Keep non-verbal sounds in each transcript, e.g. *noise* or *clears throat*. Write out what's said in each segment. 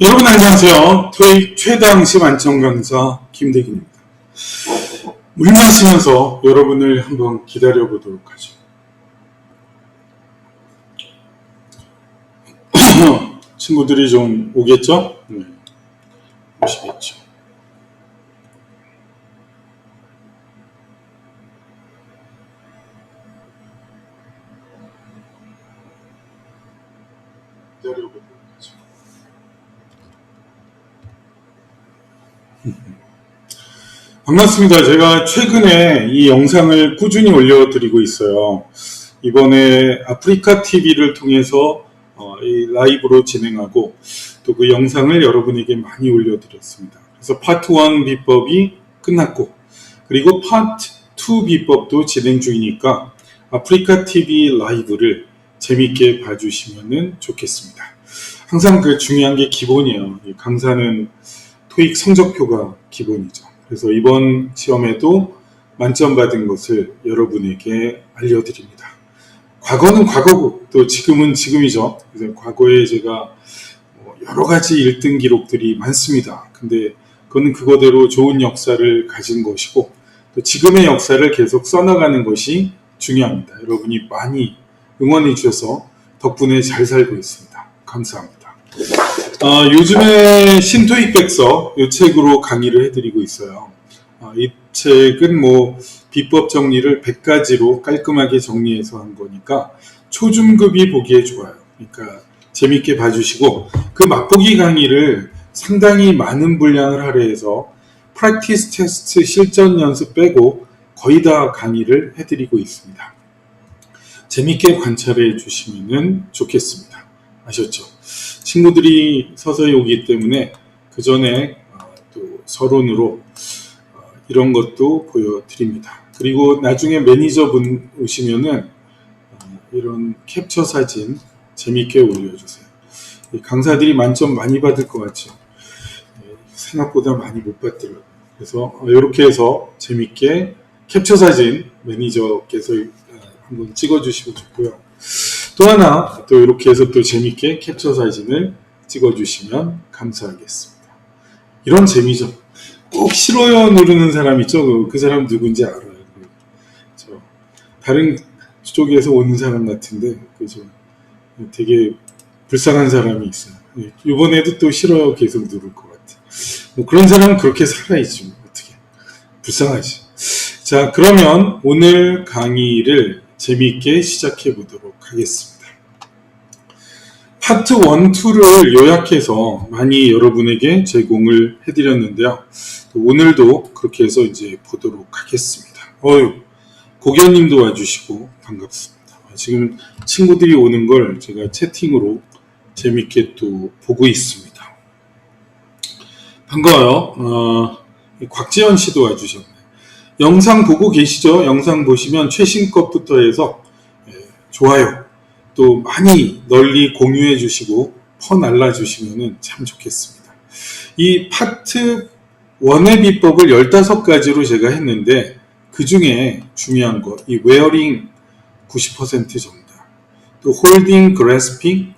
여러분 안녕하세요. 토익 최당시 만점 강사 김대기입니다. 물 마시면서 여러분을 한번 기다려 보도록 하죠. *clears throat* 친구들이 좀 오겠죠? 네. 오시겠죠. 기다려 보도록 하죠. 반갑습니다. 제가 최근에 이 영상을 꾸준히 올려드리고 있어요. 이번에 아프리카 TV를 통해서 어, 이 라이브로 진행하고 또 그 영상을 여러분에게 많이 올려드렸습니다. 그래서 파트 1 비법이 끝났고 그리고 파트 2 비법도 진행 중이니까 아프리카 TV 라이브를 재밌게 봐주시면 좋겠습니다. 항상 그 중요한 게 기본이에요. 이 강사는 토익 성적표가 기본이죠. 그래서 이번 시험에도 만점 받은 것을 여러분에게 알려드립니다. 과거는 과거고 또 지금은 지금이죠. 그래서 과거에 제가 뭐 여러 가지 1등 기록들이 많습니다. 근데 그거는 그거대로 좋은 역사를 가진 것이고 또 지금의 역사를 계속 써나가는 것이 중요합니다. 여러분이 많이 응원해 주셔서 덕분에 잘 살고 있습니다. 감사합니다. 어, 요즘에 신토익 백서 이 책으로 강의를 해드리고 있어요. 어, 이 책은 뭐 비법 정리를 100가지로 깔끔하게 정리해서 한 거니까 초중급이 보기에 좋아요. 그러니까 재밌게 봐주시고 그 맛보기 강의를 상당히 많은 분량을 할애해서 프랙티스 테스트 실전 연습 빼고 거의 다 강의를 해드리고 있습니다. 재밌게 관찰해 주시면 좋겠습니다. 아셨죠? 친구들이 서서히 오기 때문에 그 전에 어, 또 서론으로 어, 이런 것도 보여드립니다. 그리고 나중에 매니저분 오시면은 어, 이런 캡처 사진 재밌게 올려주세요. 이 강사들이 만점 많이 받을 것 같죠? 예, 생각보다 많이 못 받더라고요. 그래서 이렇게 해서 재밌게 캡처 사진 매니저께서 어, 한번 찍어주시면 좋고요. 또 하나 또 이렇게 해서 또 재밌게 캡처 사진을 찍어주시면 감사하겠습니다. 이런 재미죠. 꼭 싫어요 누르는 사람 있죠. 그, 그 사람 누군지 알아요. 그, 저 다른 쪽에서 오는 사람 같은데 그죠. 되게 불쌍한 사람이 있어요. 예, 이번에도 또 싫어요 계속 누를 것 같아. 뭐 그런 사람은 그렇게 살아야지 뭐 어떻게 불쌍하지. 자 그러면 오늘 강의를 재미있게 시작해 보도록 하겠습니다. 파트 1, 2를 요약해서 많이 여러분에게 제공을 해드렸는데요. 오늘도 그렇게 해서 이제 보도록 하겠습니다. 어유 고견님도 와주시고 반갑습니다. 지금 친구들이 오는 걸 제가 채팅으로 재밌게 또 보고 있습니다. 반가워요. 어, 곽지연 씨도 와주셨네요. 영상 보고 계시죠? 영상 보시면 최신 것부터 해서 예, 좋아요. 또 많이 널리 공유해 주시고 퍼 날라 주시면 참 좋겠습니다. 이 파트 1의 비법을 15가지로 제가 했는데 그 중에 중요한 거, 이 웨어링 90% 정답, 또 홀딩, 그래스핑,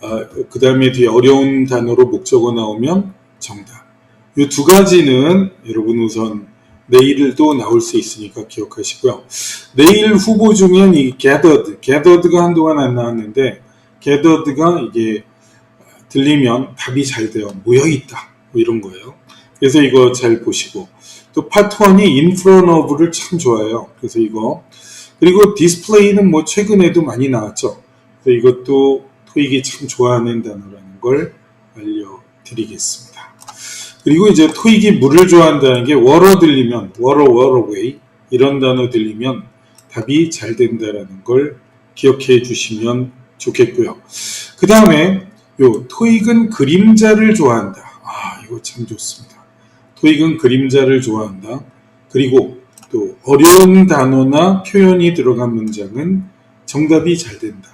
어, 그 다음에 뒤에 어려운 단어로 목적어 나오면 정답. 이 두 가지는 여러분 우선 내일도 나올 수 있으니까 기억하시고요. 내일 후보 중엔 이 gathered, gathered가 한동안 안 나왔는데 gathered가 이게 들리면 답이 잘 돼요. 모여 있다. 뭐 이런 거예요. 그래서 이거 잘 보시고 또 파트 1이 in front of를 참 좋아해요. 그래서 이거 그리고 디스플레이는 뭐 최근에도 많이 나왔죠. 그래서 이것도 토익이 참 좋아하는 단어라는 걸 알려드리겠습니다. 그리고 이제 토익이 물을 좋아한다는 게 워러 들리면 워러 워러웨이 이런 단어 들리면 답이 잘 된다라는 걸 기억해 주시면 좋겠고요. 그 다음에 요 토익은 그림자를 좋아한다. 아 이거 참 좋습니다. 토익은 그림자를 좋아한다. 그리고 또 어려운 단어나 표현이 들어간 문장은 정답이 잘 된다.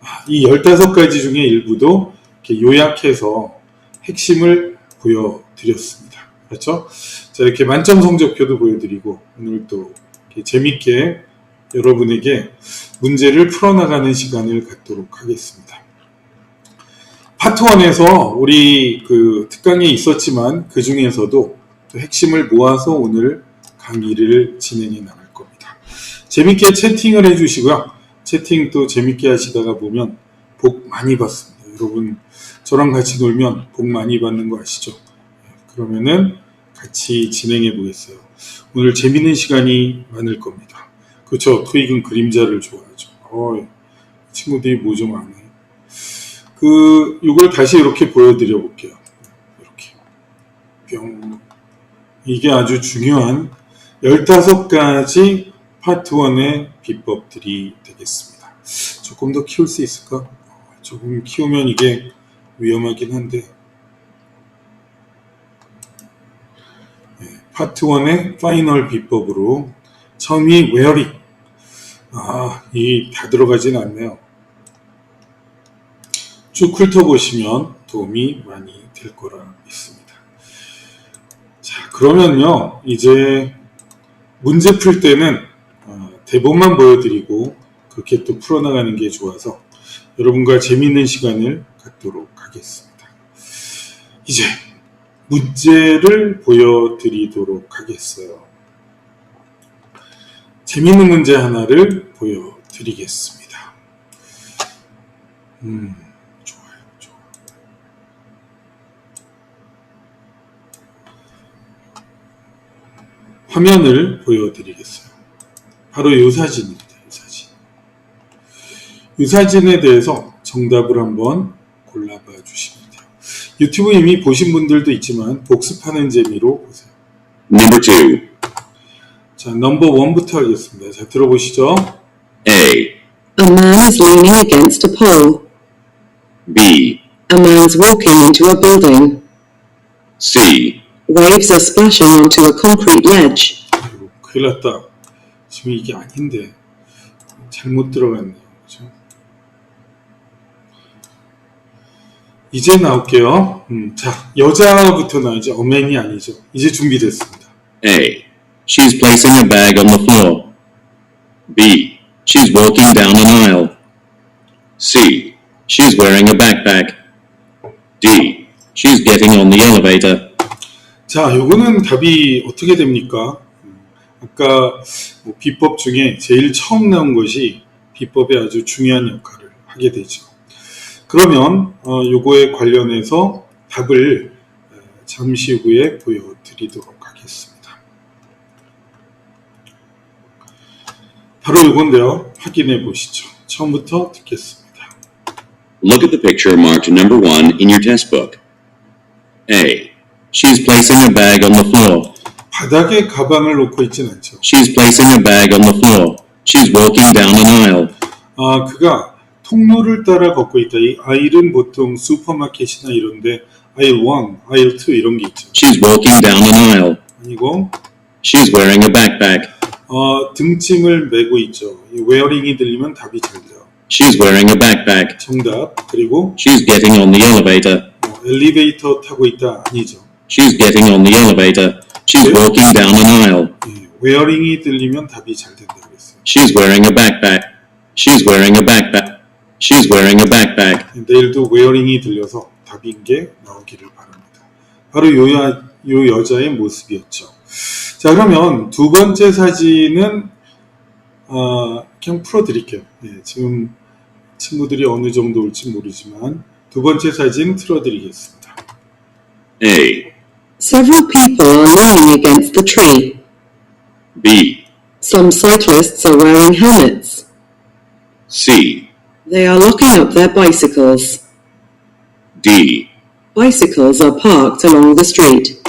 아, 이 15가지 중에 일부도 요약해서 핵심을 보여드렸습니다. 그렇죠? 자, 이렇게 만점 성적표도 보여드리고, 오늘 또 재밌게 여러분에게 문제를 풀어나가는 시간을 갖도록 하겠습니다. 파트 1에서 우리 그 특강에 있었지만 그 중에서도 또 핵심을 모아서 오늘 강의를 진행해 나갈 겁니다. 재밌게 채팅을 해주시고요. 채팅 또 재밌게 하시다가 보면 복 많이 받습니다. 여러분 저랑 같이 놀면 복 많이 받는 거 아시죠? 네, 그러면은 같이 진행해 보겠어요. 오늘 재밌는 시간이 많을 겁니다. 그렇죠. 토익은 그림자를 좋아하죠. 어, 친구들이 뭐 좀 아네. 그 이걸 다시 이렇게 보여드려 볼게요. 이렇게 뿅 이게 아주 중요한 15가지 파트 1의 비법들이 되겠습니다. 조금 더 키울 수 있을까? 조금 키우면 이게 위험하긴 한데 네, 파트 1의 파이널 비법으로 처음이 웨어링 아, 이 다 들어가진 않네요. 쭉 훑어보시면 도움이 많이 될 거라 믿습니다. 자, 그러면요, 이제 문제 풀 때는 어, 대본만 보여드리고 그렇게 또 풀어나가는 게 좋아서 여러분과 재미있는 시간을 갖도록 하겠습니다. 이제 문제를 보여드리도록 하겠어요. 재미있는 문제 하나를 보여드리겠습니다. 음. 좋아요, 좋아. 화면을 보여드리겠어요. 바로 이 사진입니다. 이 사진. 이 사진에 대해서 정답을 한번 골라봐 주시면 돼요. 유튜브 이미 보신 분들도 있지만 복습하는 재미로 보세요. Number 2. 자, 넘버 원부터 하겠습니다. 자, 들어보시죠. A. A man is leaning against a pole. B. A man's walking into a building. C. Waves are splashing onto a concrete ledge. 아이고, 큰일 났다. 지금 이게 아닌데. 잘못 들어갔네요. 그죠? 이제 나올게요. 음, 자, 여자부터 나오죠. 어맨이 아니죠. 이제 준비됐습니다. A. She's placing a bag on the floor. B. She's walking down an aisle. C. She's wearing a backpack. D. She's getting on the elevator. 자, 요거는 답이 어떻게 됩니까? 음, 아까 뭐 비법 중에 제일 처음 나온 것이 비법에 아주 중요한 역할을 하게 되죠. 그러면 어, 요거에 관련해서 답을 어, 잠시 후에 보여드리도록 하겠습니다. 바로 요건데요. 확인해 보시죠. 처음부터 듣겠습니다. Look at the picture marked number 1 in your test book. A. She's placing a bag on the floor. 바닥에 가방을 놓고 있진 않죠. She's placing a bag on the floor. She's walking down an aisle. 아, 그가 통로를 따라 걷고 있다. 이 아일은 보통 슈퍼마켓이나 이런데 아일 1, 아일 2 이런 게 있죠. She's walking down an aisle. 아니고 She's wearing a backpack. 어, 등짐을 메고 있죠. 이 웨어링이 들리면 답이 잘 돼요. She's wearing a backpack. 정답. 그리고 She's getting on the elevator. 뭐, 엘리베이터 타고 있다 아니죠. She's getting on the elevator. She's walking down an aisle. 예, 웨어링이 들리면 답이 잘 된다 그랬어요. She's wearing a backpack. She's wearing a backpack. She's wearing a backpack. 내일도 웨어링이 들려서 답인 게 나오기를 바랍니다. 바로 요, 여, 요 여자의 모습이었죠. 자 그러면 두 번째 사진은 어, 그냥 풀어드릴게요. 네, 지금 친구들이 어느 정도 올지 모르지만 두 번째 사진 틀어드리겠습니다. A. Several people are leaning against the tree. B. Some cyclists are wearing helmets. C. They are locking up their bicycles. D. Bicycles are parked along the street.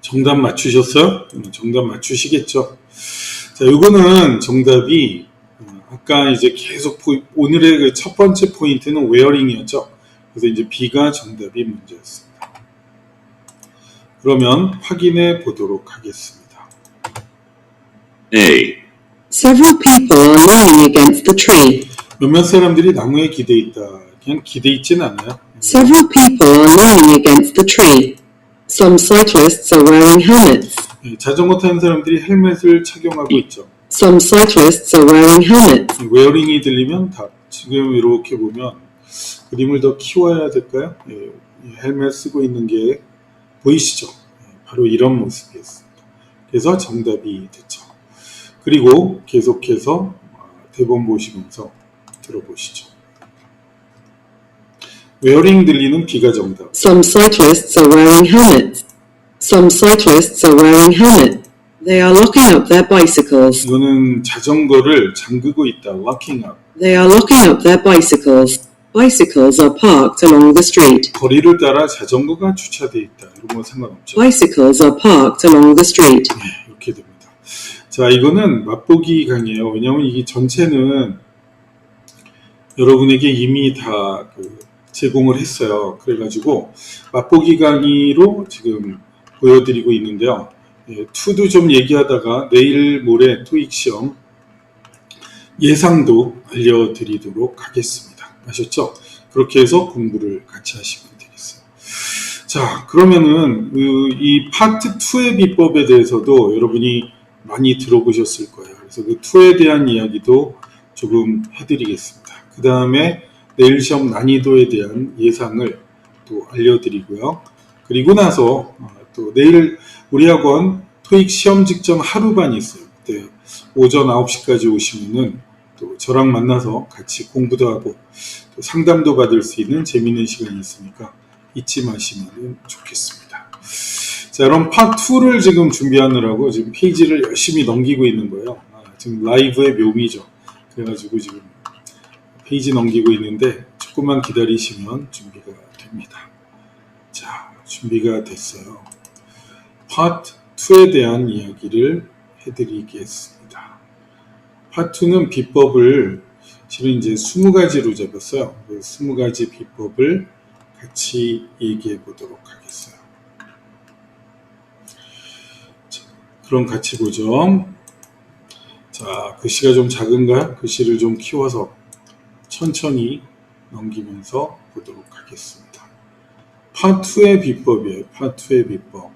정답 맞추셨어요? 음, 정답 맞추시겠죠? 자, 요거는 정답이 어, 아까 이제 계속 포- 오늘의 그 첫 번째 포인트는 웨어링이었죠. 그래서 이제 B가 정답이 문제였습니다. 그러면 확인해 보도록 하겠습니다. A. Several people are leaning against the tree. 몇몇 사람들이 나무에 기대 있다. 그냥 기대 있진 않아요. Several people are leaning against the tree. Some cyclists are wearing helmets. 예, 자전거 타는 사람들이 헬멧을 착용하고 있죠. Some cyclists are wearing helmets. 웨어링이 들리면 답. 지금 이렇게 보면 그림을 더 키워야 될까요? 예, 이 헬멧 쓰고 있는 게 보이시죠? 예, 바로 이런 모습이었습니다. 그래서 정답이 됐죠. 그리고 계속해서 아, 대본 보시면서 들어보시죠. 웨어링 들리는 비가 정답. Some cyclists are wearing helmets. Some cyclists are wearing helmets. They are locking up their bicycles. 이거는 자전거를 잠그고 있다. locking up. They are locking up their bicycles. Bicycles are parked along the street. 거리를 따라 자전거가 주차돼 있다. 이런 건 상관없죠. Bicycles are parked along the street. 됩니다. 자, 이거는 맛보기 강의예요. 왜냐하면 이게 전체는 여러분에게 이미 다 그 제공을 했어요. 그래가지고 맛보기 강의로 지금 보여드리고 있는데요. 예, 투도 좀 얘기하다가 내일 모레 토익 시험 예상도 알려드리도록 하겠습니다. 아셨죠? 그렇게 해서 공부를 같이 하시면 되겠어요. 자, 그러면은 그이 파트 2의 비법에 대해서도 여러분이 많이 들어보셨을 거예요. 그래서 그 2에 대한 이야기도 조금 해드리겠습니다. 그 다음에 내일 시험 난이도에 대한 예상을 또 알려드리고요. 그리고 나서 어, 또 내일 우리 학원 토익 시험 직전 하루반이 있어요. 그때 오전 9시까지 오시면은 또 저랑 만나서 같이 공부도 하고 또 상담도 받을 수 있는 재미있는 시간이 있으니까 잊지 마시면 좋겠습니다. 자, 그럼 파 2를 지금 준비하느라고 지금 페이지를 열심히 넘기고 있는 거예요. 아, 지금 라이브의 묘미죠. 그래가지고 지금 페이지 넘기고 있는데 조금만 기다리시면 준비가 됩니다. 자, 준비가 됐어요. 파트 2에 대한 이야기를 해드리겠습니다. 파트 2는 비법을 실은 이제 20가지로 잡았어요. 그 20가지 비법을 같이 얘기해 보도록 하겠어요. 자, 그럼 같이 보죠. 자, 글씨가 좀 작은가요? 글씨를 좀 키워서 천천히 넘기면서 보도록 하겠습니다. 파2의 비법이에요. 파2의 비법.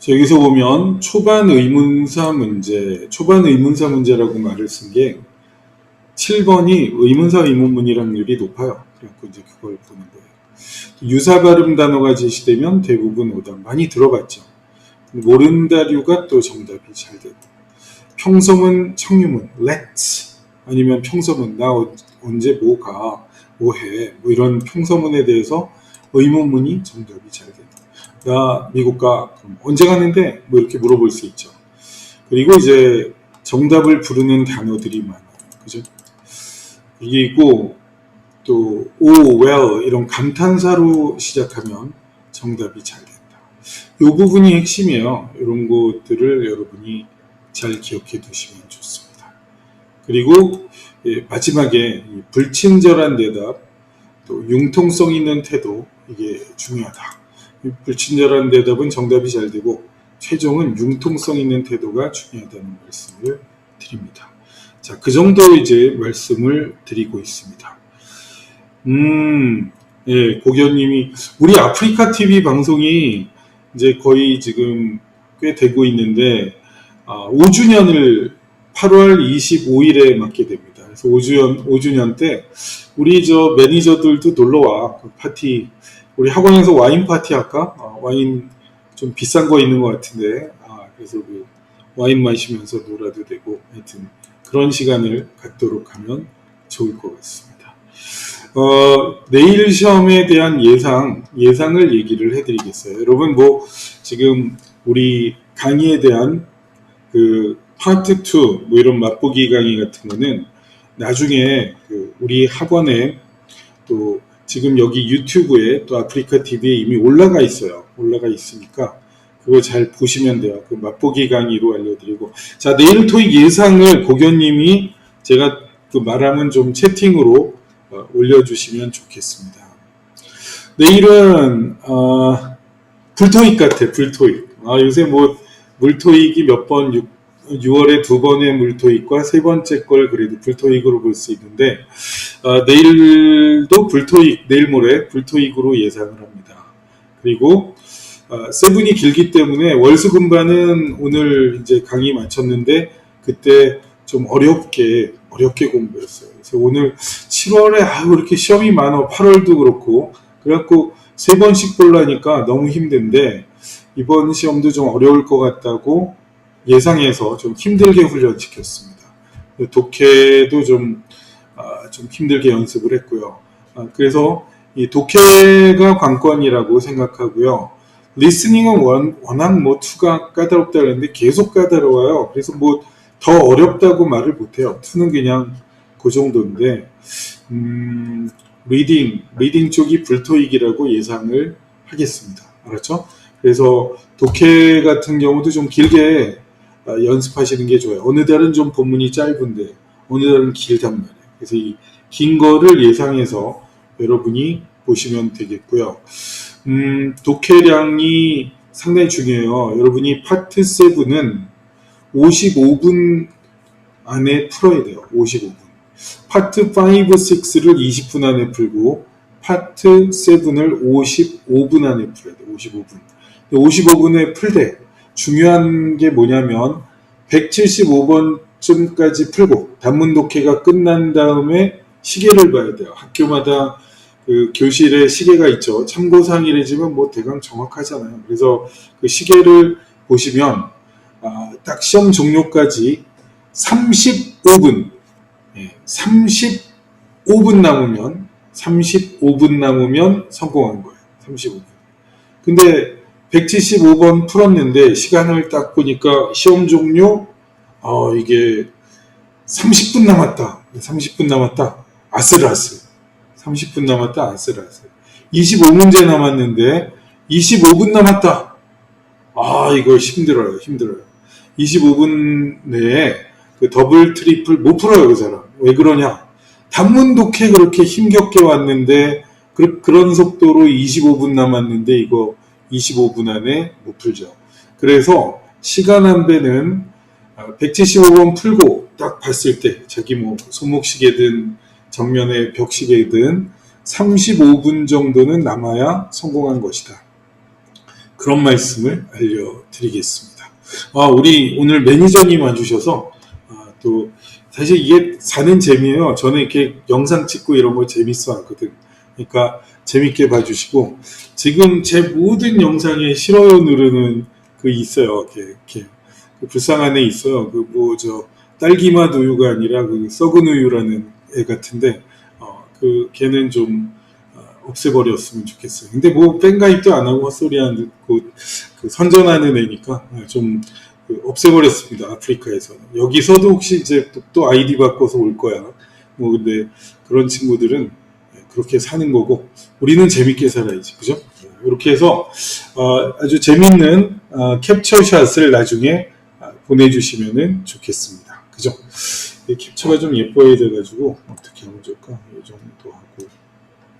자, 여기서 보면 초반 의문사 문제, 초반 의문사 문제라고 말을 쓴 게 7번이 의문사 의문문일 확률이 높아요. 그래갖고 이제 그걸 보는 거예요. 유사 발음 단어가 제시되면 대부분 오답 많이 들어봤죠. 모른다류가 또 정답이 잘 되고 평성은 청유문 let's 아니면 평서문 나 어- 언제 뭐가 뭐해 뭐 이런 평서문에 대해서 의문문이 정답이 잘 된다. 나 미국 가 언제 가는데 뭐 이렇게 물어볼 수 있죠. 그리고 이제 정답을 부르는 단어들이 많아요. 그죠? 있고 또 o well 이런 감탄사로 시작하면 정답이 잘 된다. 이 부분이 핵심이에요. 이런 것들을 여러분이 잘 기억해 두시면 좋습니다. 그리고 예, 마지막에 이 불친절한 대답, 또 융통성 있는 태도 이게 중요하다. 이 불친절한 대답은 정답이 잘 되고 최종은 융통성 있는 태도가 중요하다는 말씀을 드립니다. 자, 그 정도 이제 말씀을 드리고 있습니다. 음, 예, 고견님이 우리 아프리카 TV 방송이 이제 거의 지금 꽤 되고 있는데 아, 5주년을 8월 25일에 맞게 됩니다. 그래서 5주년 5주년 때 우리 저 매니저들도 놀러 와. 그 파티 우리 학원에서 와인 파티 할까? 아, 와인 좀 비싼 거 있는 것 같은데 아, 그래서 그 와인 마시면서 놀아도 되고 하여튼 그런 시간을 갖도록 하면 좋을 것 같습니다. 어, 내일 시험에 대한 예상, 예상을 얘기를 해드리겠어요. 여러분, 뭐, 지금 우리 강의에 대한 그 파트 2, 뭐 이런 맛보기 강의 같은 거는 나중에 그 우리 학원에 또 지금 여기 유튜브에 또 아프리카 TV에 이미 올라가 있어요. 올라가 있으니까 그거 잘 보시면 돼요. 그 맛보기 강의로 알려드리고. 자, 내일 토익 예상을 고견님이 제가 그 말하면 좀 채팅으로 어, 올려주시면 좋겠습니다. 내일은 어, 불토익 같아, 불토익. 아, 요새 뭐 물토익이 몇 번, 6, 6월에 두 번의 물토익과 세 번째 걸 그래도 불토익으로 볼 수 있는데 어, 내일도 불토익, 내일 모레 불토익으로 예상을 합니다. 그리고 어, 세븐이 길기 때문에 월수금반은 오늘 이제 강의 마쳤는데 그때 좀 어렵게 어렵게 공부했어요. 오늘 7월에 아 이렇게 시험이 많아 8월도 그렇고 그래갖고 세 번씩 보려니까 너무 힘든데 이번 시험도 좀 어려울 것 같다고 예상해서 좀 힘들게 훈련시켰습니다. 독해도 좀, 아, 좀 힘들게 연습을 했고요. 아, 그래서 이 독해가 관건이라고 생각하고요. 리스닝은 원, 워낙 뭐 투가 까다롭다 그랬는데 계속 까다로워요. 그래서 뭐 더 어렵다고 말을 못해요. 투는 그냥 그 정도인데, 음, 리딩, 리딩 쪽이 불토익이라고 예상을 하겠습니다. 알았죠? 그래서 독해 같은 경우도 좀 길게 아, 연습하시는 게 좋아요. 어느 달은 좀 본문이 짧은데, 어느 달은 길단 말이에요. 그래서 이 긴 거를 예상해서 여러분이 보시면 되겠고요. 음, 독해량이 상당히 중요해요. 여러분이 파트 7은 55분 안에 풀어야 돼요. 55분. 파트 5, 6를 20분 안에 풀고 파트 7을 55분 안에 풀어야 돼요. 55분. 55분에 풀되 중요한 게 뭐냐면 175번쯤까지 풀고 단문 독해가 끝난 다음에 시계를 봐야 돼요. 학교마다 그 교실에 시계가 있죠. 참고사항이라지만 뭐 대강 정확하잖아요. 그래서 그 시계를 보시면 아, 딱 시험 종료까지 35분, 예, 35분 남으면 35분 남으면 성공한 거예요. 35분. 근데 175번 풀었는데 시간을 딱 보니까 시험 종료 어, 이게 30분 남았다. 30분 남았다. 아슬아슬. 30분 남았다. 아슬아슬. 25문제 남았는데 25분 남았다. 아, 이거 힘들어요. 힘들어요. 25분 내에 그 더블 트리플 못 풀어요, 그 사람. 왜 그러냐? 단문 독해 그렇게 힘겹게 왔는데 그, 그런 속도로 25분 남았는데 이거 25분 안에 못 풀죠. 그래서 시간 한 배는 175번 풀고 딱 봤을 때 자기 뭐 손목시계든 정면에 벽시계든 35분 정도는 남아야 성공한 것이다. 그런 말씀을 알려드리겠습니다. 아, 우리 오늘 매니저님 와주셔서 아, 또 사실 이게 사는 재미예요. 저는 이렇게 영상 찍고 이런 거 재밌어 하거든. 그러니까 재밌게 봐주시고 지금 제 모든 영상에 싫어요 누르는 그 있어요. 이렇게, 이렇게 그 불쌍한 애 있어요. 그 뭐 저 딸기맛 우유가 아니라 그 썩은 우유라는 애 같은데 어, 그 걔는 좀 어, 없애버렸으면 좋겠어요. 근데 뭐 뺑가입도 안 하고 헛소리 하는 그, 그 선전하는 애니까 좀그 없애버렸습니다. 아프리카에서는 여기서도 혹시 이제 또, 또 아이디 바꿔서 올 거야. 뭐 근데 그런 친구들은 그렇게 사는 거고 우리는 재밌게 살아야지 그죠? 이렇게 해서 어, 아주 재밌는 어, 캡처샷을 나중에 아, 보내주시면 좋겠습니다. 그죠? 이 캡처가 좀 예뻐야 돼가지고 어떻게 하면 좋을까? 이 정도 하고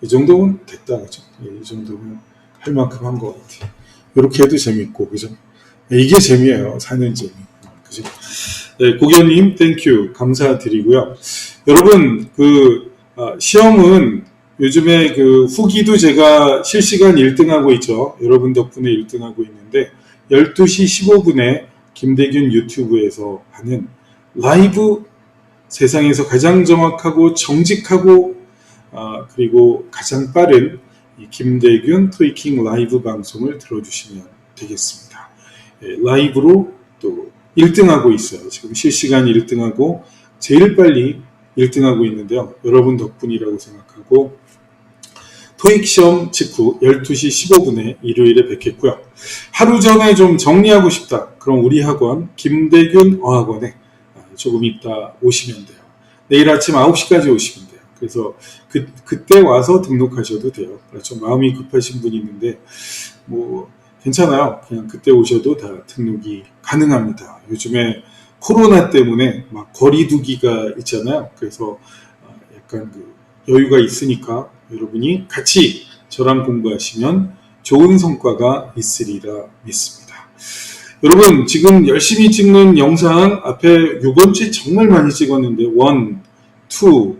이 정도면 됐다 그죠? 예, 이 정도면 할 만큼 한 것 같아. 이렇게 해도 재밌고 그죠? 예, 이게 재미예요. 사는 재미. 그죠? 네, 고견님 땡큐 감사드리고요. 여러분 그 아, 시험은 요즘에 그 후기도 제가 실시간 1등하고 있죠. 여러분 덕분에 1등하고 있는데 12시 15분에 김대균 유튜브에서 하는 라이브 세상에서 가장 정확하고 정직하고 아, 그리고 가장 빠른 이 김대균 토이킹 라이브 방송을 들어주시면 되겠습니다. 예, 라이브로 또 1등하고 있어요. 지금 실시간 1등하고 제일 빨리 1등하고 있는데요. 여러분 덕분이라고 생각하고 토익 시험 직후 12시 15분에 일요일에 뵙겠고요. 하루 전에 좀 정리하고 싶다. 그럼 우리 학원 김대균 어학원에 조금 이따 오시면 돼요. 내일 아침 9시까지 오시면 돼요. 그래서 그, 그때 와서 등록하셔도 돼요. 좀 마음이 급하신 분이 있는데 뭐 괜찮아요. 그냥 그때 오셔도 다 등록이 가능합니다. 요즘에 코로나 때문에 막 거리두기가 있잖아요. 그래서 약간 그 여유가 있으니까 여러분이 같이 저랑 공부하시면 좋은 성과가 있으리라 믿습니다. 여러분 지금 열심히 찍는 영상 앞에 6번째 정말 많이 찍었는데 1, 2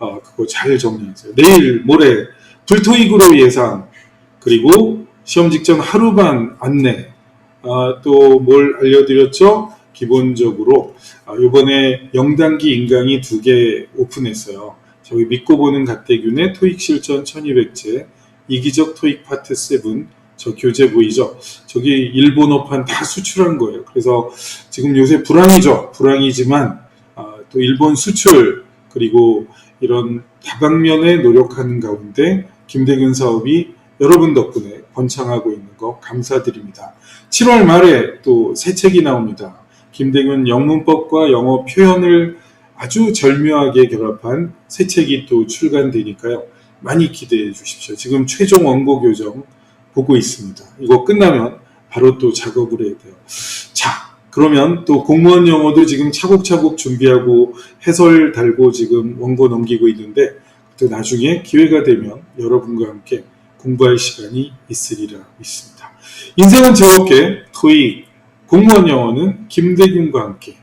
아, 그거 잘 정리하세요. 내일 모레 불토익으로 예상 그리고 시험 직전 하루반 안내 아, 또 뭘 알려드렸죠? 기본적으로 아, 이번에 0단기 인강이 두 개 오픈했어요. 저기 믿고 보는 갓대균의 토익 실전 1200제, 이기적 토익 파트 7, 저 교재 보이죠? 저기 일본어판 다 수출한 거예요. 그래서 지금 요새 불황이죠. 불황이지만 아, 또 일본 수출 그리고 이런 다방면에 노력하는 가운데 김대균 사업이 여러분 덕분에 번창하고 있는 거 감사드립니다. 7월 말에 또 새 책이 나옵니다. 김대균 영문법과 영어 표현을 아주 절묘하게 결합한 새 책이 또 출간되니까요. 많이 기대해 주십시오. 지금 최종 원고 교정 보고 있습니다. 이거 끝나면 바로 또 작업을 해야 돼요. 자, 그러면 또 공무원 영어도 지금 차곡차곡 준비하고 해설 달고 지금 원고 넘기고 있는데 또 나중에 기회가 되면 여러분과 함께 공부할 시간이 있으리라 믿습니다. 인생은 즐겁게 토익 공무원 영어는 김대균과 함께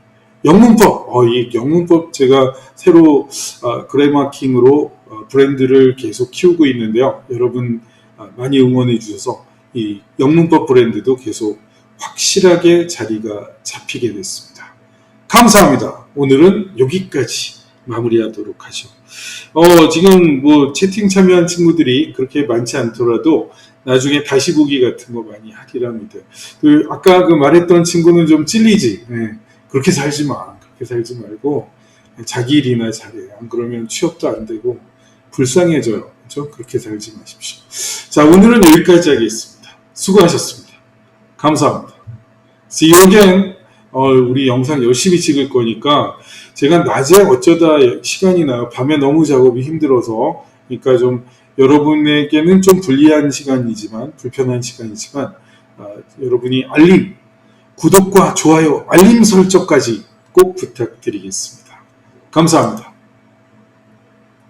영문법, 어, 이 영문법 제가 새로 어, 그래마킹으로 어, 브랜드를 계속 키우고 있는데요. 여러분 아, 많이 응원해 주셔서 이 영문법 브랜드도 계속 확실하게 자리가 잡히게 됐습니다. 감사합니다. 오늘은 여기까지 마무리하도록 하죠. 어, 지금 뭐 채팅 참여한 친구들이 그렇게 많지 않더라도 나중에 다시 보기 같은 거 많이 하리랍니다. 그 아까 그 말했던 친구는 좀 찔리지. 예, 그렇게 살지 마. 그렇게 살지 말고 자기 일이나 잘해. 안 그러면 취업도 안 되고 불쌍해져요. 그렇죠? 그렇게 살지 마십시오. 자, 오늘은 여기까지 하겠습니다. 수고하셨습니다. 감사합니다. See you again. 어, 우리 영상 열심히 찍을 거니까 제가 낮에 어쩌다 시간이 나요. 밤에 너무 작업이 힘들어서 그러니까 좀 여러분에게는 좀 불리한 시간이지만 불편한 시간이지만 아, 여러분이 알림, 구독과 좋아요, 알림 설정까지 꼭 부탁드리겠습니다. 감사합니다.